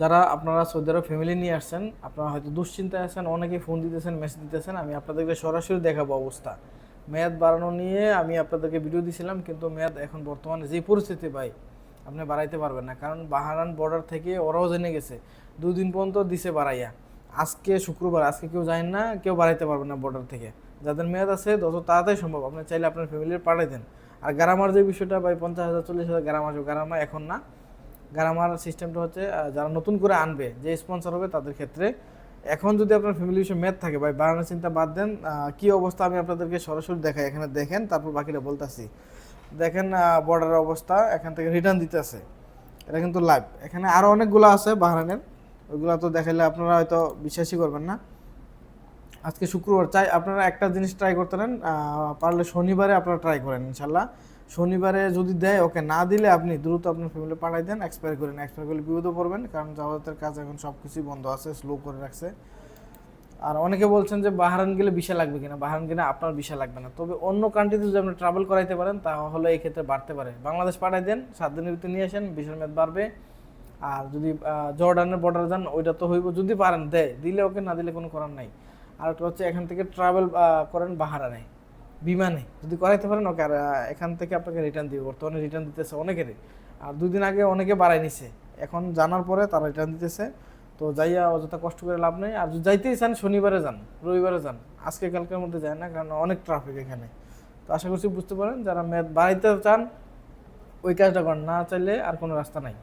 যারা আপনারা সৌদি আরব ফ্যামিলি নিয়ে আসছেন, আপনারা হয়তো দুশ্চিন্তায় আছেন অনেকে ফোন দিতেছেন মেসেজ দিতেছেন, আমি আপনাদেরকে সরাসরি দেখাবো অবস্থা। মেয়াদ বাড়ানো নিয়ে আমি আপনাদেরকে ভিডিও দিয়েছিলাম কিন্তু মেয়াদ এখন বর্তমানে যে পরিস্থিতি ভাই, আপনি বাড়াইতে পারবেন না। কারণ বাহারান বর্ডার থেকে ওরাও জেনে গেছে, দুই দিন পর্যন্ত দিছে বাড়াইয়া। আজকে শুক্রবার, আজকে কেউ যায় না, কেউ বাড়াইতে পারবে না বর্ডার থেকে। যাদের মেয়াদ আছে তত তাড়াতাড়ি সম্ভব, আপনি চাইলে আপনার ফ্যামিলির পাঠাই দেন। আর গ্রামার যে বিষয়টা ভাই, পঞ্চাশ হাজার, চল্লিশ হাজার গ্রাম আসবে গ্রামা এখন না। গ্রামার সিস্টেমটা হচ্ছে যারা নতুন করে আনবে যে স্পন্সর হবে তাদের ক্ষেত্রে এখন যদি আপনার ফ্যামিলি বিষয়ে মেদ থাকে ভাই বাড়ানোর চিন্তা বাদ দেন কি অবস্থা আমি আপনাদেরকে সরাসরি দেখাই এখানে দেখেন তারপর বাকিটা বলতেছি। দেখেন বর্ডারের অবস্থা এখান থেকে রিটার্ন দিতেছে। এটা কিন্তু লাইভ এখানে আরও অনেকগুলো আছে বাহারানের ওইগুলো তো দেখাইলে আপনারা হয়তো বিশ্বাসই করবেন না। আজকে শুক্রবার চাই আপনারা একটা জিনিস ট্রাই করতে আহ, পারলে শনিবারে আপনারা ট্রাই করেন ইনশাল্লাহ। শনিবারে যদি দেয়, ওকে না দিলে আপনি দ্রুত আপনার ফ্যামিলি পাঠাই দেন এক্সপায়ার করেন এক্সপায়ার করলে বিপদে পড়বেন, কারণ যাওয়াতের কাজ এখন সব কিছুই বন্ধ আছে স্লো করে রাখছে। আর অনেকে বলছেন যে বাহারান গেলে ভিসা লাগবে কিনা? বাহারান গেলে আপনার ভিসা লাগবে না। তবে অন্য কান্ট্রিতে যদি আপনি ট্রাভেল করাইতে পারেন, তাহলে এই ক্ষেত্রে বাড়তে পারে। বাংলাদেশ পাঠাই দেন, সাত দিনের ভিতরে নিয়ে আসেন, ভিসার মেয়াদ বাড়বে। আর যদি জর্ডানের বর্ডার যান, ওইটা তো হইব, যদি পারেন, দেয়। দিলে ওকে, না দিলে কোনো করার নাই। আর একটা হচ্ছে এখান থেকে ট্রাভেল করেন বাহারানে বিমানে। যদি করাইতে পারেন, ওকে আর এখান থেকে আপনাকে রিটার্ন দিবে। বর্তমানে রিটার্ন দিতেছে অনেকেরই। আর দুই দিন আগে অনেকে বাড়াই নিছে। এখন জানার পরে তারা রিটার্ন দিতেছে। তো যাইয়া অযথা কষ্ট করে লাভ নেই। আর যাইতেই চান, শনিবারে যান, রবিবারে যান। আজকে কালকের মধ্যে যায় না, কারণ অনেক ট্রাফিক এখানে। তো আশা করছি বুঝতে পারেন, যারা মেয়াদ বাড়াইতে চান, ওই কাজটা করেন। না চাইলে আর কোনো রাস্তা নাই।